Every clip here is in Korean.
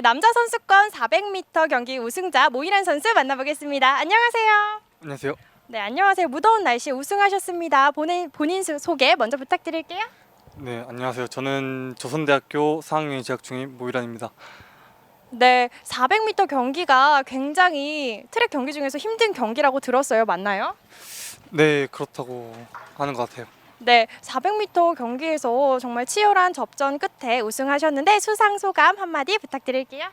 네, 남자 선수권 400m 경기 우승자 모이란 선수 만나보겠습니다. 안녕하세요. 안녕하세요. 네, 안녕하세요. 무더운 날씨에 우승하셨습니다. 본인 본인 소- 소개 먼저 부탁드릴게요. 네, 안녕하세요. 저는 조선대학교 4학년 재학 중인 모이란입니다. 네, 400m 경기가 굉장히 트랙 경기 중에서 힘든 경기라고 들었어요. 맞나요? 네, 그렇다고 하는 것 같아요. 네, 400m 경기에서 정말 치열한 접전 끝에 우승하셨는데 수상 소감 한마디 부탁드릴게요.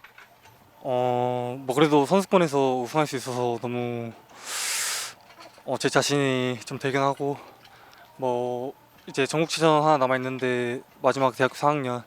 어, 뭐 그래도 선수권에서 우승할 수 있어서 너무 어, 제 자신이 좀 되긴 하고 뭐 이제 전국치전 하나 남아 있는데 마지막 대학교 4학년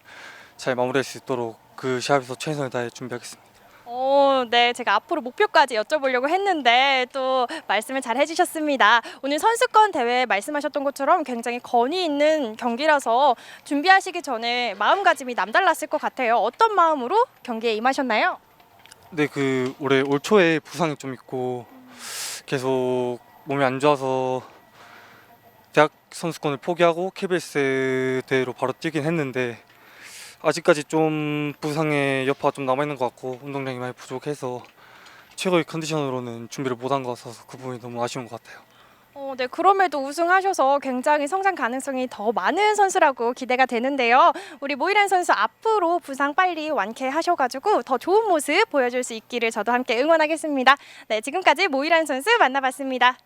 잘 마무리할 수 있도록 그 시합에서 최선을 다해 준비하겠습니다. 어, 네, 제가 앞으로 목표까지 여쭤보려고 했는데 또 말씀을 잘 해주셨습니다. 오늘 선수권 대회 말씀하셨던 것처럼 굉장히 건의 있는 경기라서 준비하시기 전에 마음가짐이 남달랐을 것 같아요. 어떤 마음으로 경기에 임하셨나요? 네, 그 올해 올 초에 부상이 좀 있고 계속 몸이 안 좋아서 대학 선수권을 포기하고 KBS 대회로 바로 뛰긴 했는데 아직까지 좀 부상의 여파가 좀 남아 있는 것 같고 운동량이 많이 부족해서 최고의 컨디션으로는 준비를 못한 것 같아서 그 부분이 너무 아쉬운 것 같아요. 어, 네, 그럼에도 우승하셔서 굉장히 성장 가능성이 더 많은 선수라고 기대가 되는데요. 우리 모이란 선수 앞으로 부상 빨리 완쾌하셔가지고 더 좋은 모습 보여줄 수 있기를 저도 함께 응원하겠습니다. 네, 지금까지 모이란 선수 만나봤습니다.